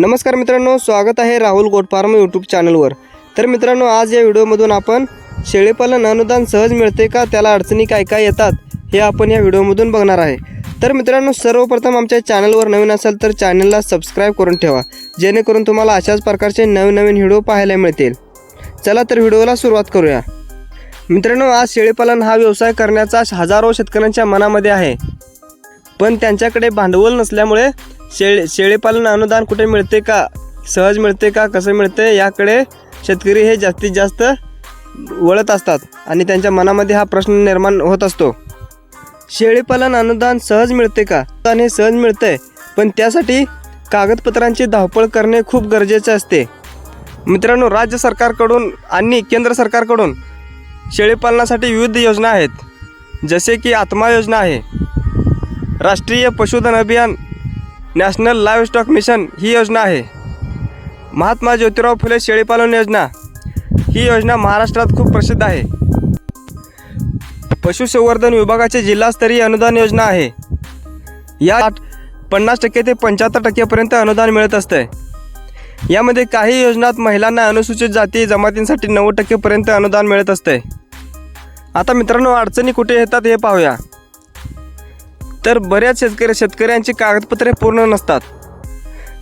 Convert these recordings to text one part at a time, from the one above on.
नमस्कार मित्रांनो स्वागत आहे राहुल गोटफार्म यूट्यूब चॅनलवर. तर मित्रांनो आज या व्हिडिओमधून आपण शेळीपालन अनुदान सहज मिळते का त्याला अडचणी काय काय येतात हे आपण या व्हिडिओमधून बघणार आहे. तर मित्रांनो सर्वप्रथम आमच्या चॅनलवर नवीन असाल तर चॅनलला सबस्क्राईब करून ठेवा जेणेकरून तुम्हाला अशाच प्रकारचे नवीन नवीन व्हिडिओ पाहायला मिळतील. चला तर व्हिडिओला सुरुवात करूया. मित्रांनो आज शेळीपालन हा व्यवसाय करण्याचा हजारो शेतकऱ्यांच्या मनामध्ये आहे. पण त्यांच्याकडे भांडवल नसल्यामुळे शेळी शेळीपालन अनुदान कुठे मिळते का? सहज मिळते का? कसं मिळते? याकडे शेतकरी हे जास्तीत जास्त वळत असतात आणि त्यांच्या मनामध्ये हा प्रश्न निर्माण होत असतो. शेळीपालन अनुदान सहज मिळते का? अनुदान हे सहज मिळते पण त्यासाठी कागदपत्रांची धावपळ करणे खूप गरजेचे असते. मित्रांनो राज्य सरकारकडून आणि केंद्र सरकारकडून शेळीपालनासाठी विविध योजना आहेत. जसे की आत्मा योजना आहे राष्ट्रीय पशुधन अभियान नॅशनल लाईव्ह स्टॉक मिशन ही योजना आहे. महात्मा ज्योतिराव फुले शेळीपालन योजना. ही योजना महाराष्ट्रात खूप प्रसिद्ध आहे. पशुसंवर्धन विभागाचे जिल्हास्तरीय अनुदान योजना आहे. या पन्नास टक्के ते पंच्याहत्तर टक्केपर्यंत अनुदान मिळत असते यामध्ये काही योजनात महिलांना अनुसूचित जाती जमातींसाठी नव्वद टक्केपर्यंत अनुदान मिळत असते आता मित्रांनो अडचणी कुठे येतात हे पाहूया. तर बऱ्याच शेतकरी शेतकऱ्यांची कागदपत्रे पूर्ण नसतात.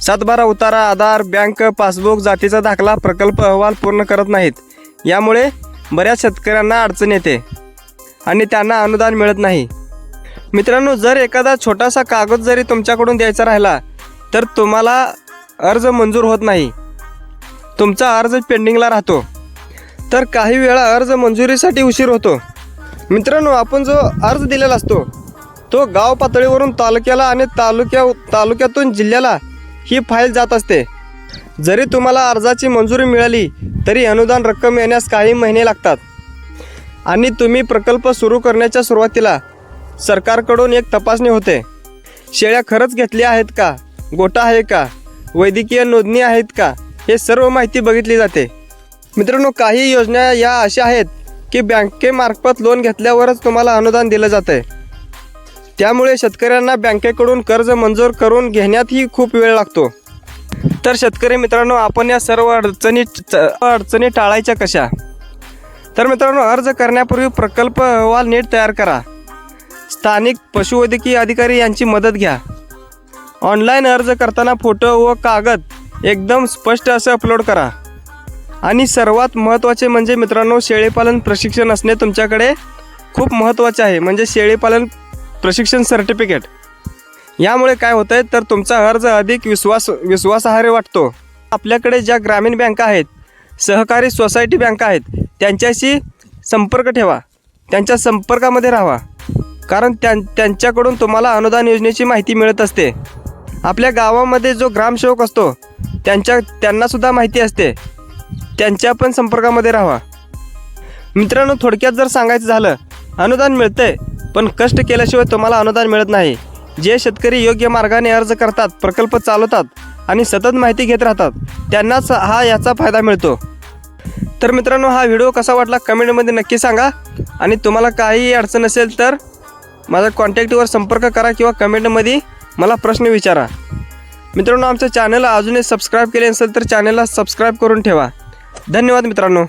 सातबारा उतारा आधार बँक पासबुक जातीचा दाखला प्रकल्प अहवाल पूर्ण करत नाहीत. यामुळे बऱ्याच शेतकऱ्यांना अडचण येते आणि त्यांना अनुदान मिळत नाही. मित्रांनो जर एखादा छोटासा कागद जरी तुमच्याकडून द्यायचा राहिला तर तुम्हाला अर्ज मंजूर होत नाही. तुमचा अर्ज पेंडिंगला राहतो. तर काही वेळा अर्ज मंजुरीसाठी उशीर होतो. मित्रांनो आपण जो अर्ज दिलेला असतो तो गाव पातळीवरून तालुक्याला आणि तालुक्या तालुक्यातून जिल्ह्याला ही फाईल जात असते. जरी तुम्हाला अर्जाची मंजुरी मिळाली तरी अनुदान रक्कम येण्यास काही महिने लागतात. आणि तुम्ही प्रकल्प सुरू करण्याच्या सुरुवातीला सरकारकडून एक तपासणी होते. शेळ्या खरंच घेतल्या आहेत का? गोटा आहे का? वैद्यकीय नोंदणी आहेत का? हे सर्व माहिती बघितली जाते. मित्रांनो काही योजना या अशा आहेत की बँकेमार्फत लोन घेतल्यावरच तुम्हाला अनुदान दिलं जातं आहे त्यामुळे शेतकऱ्यांना बँकेकडून कर्ज मंजूर करून घेण्यातही खूप वेळ लागतो. तर शेतकरी मित्रांनो आपण या सर्व अडचणी अडचणी टाळायच्या कशा? तर मित्रांनो अर्ज करण्यापूर्वी प्रकल्प अहवाल नीट तयार करा. स्थानिक पशुवैद्यकीय अधिकारी यांची मदत घ्या. ऑनलाईन अर्ज करताना फोटो व कागद एकदम स्पष्ट असं अपलोड करा. आणि सर्वात महत्त्वाचे म्हणजे मित्रांनो शेळीपालन प्रशिक्षण असणे तुमच्याकडे खूप महत्त्वाचे आहे. म्हणजे शेळीपालन प्रशिक्षण सर्टिफिकेट यामुळे काय होतं आहे तर तुमचा अर्ज अधिक विश्वास विश्वासार्ह वाटतो. आपल्याकडे ज्या ग्रामीण बँका आहेत सहकारी सोसायटी बँका आहेत त्यांच्याशी संपर्क ठेवा. त्यांच्या संपर्कामध्ये राहा कारण त्यां त्यांच्याकडून तुम्हाला अनुदान योजनेची माहिती मिळत असते. आपल्या गावामध्ये जो ग्रामसेवक असतो त्यांच्या त्यांनासुद्धा माहिती असते. त्यांच्या पण संपर्कामध्ये राहा मित्रांनो थोडक्यात जर सांगायचं झालं अनुदान मिळतंय. पण कष्ट केल्याशिवाय तुम्हाला अनुदान मिळत नाही. जे शेतकरी योग्य मार्गाने अर्ज करतात प्रकल्प चालवतात आणि सतत माहिती घेत राहतात त्यांनाच हा याचा फायदा मिळतो. तर मित्रांनो हा व्हिडिओ कसा वाटला कमेंटमध्ये नक्की सांगा. आणि तुम्हाला काही अडचण असेल तर माझ्या कॉन्टॅक्टवर संपर्क करा किंवा कमेंटमध्ये मला प्रश्न विचारा. मित्रांनो आमच्या चॅनलला अजूनही सबस्क्राईब केले असेल तर चॅनलला सबस्क्राईब करून ठेवा. धन्यवाद मित्रांनो.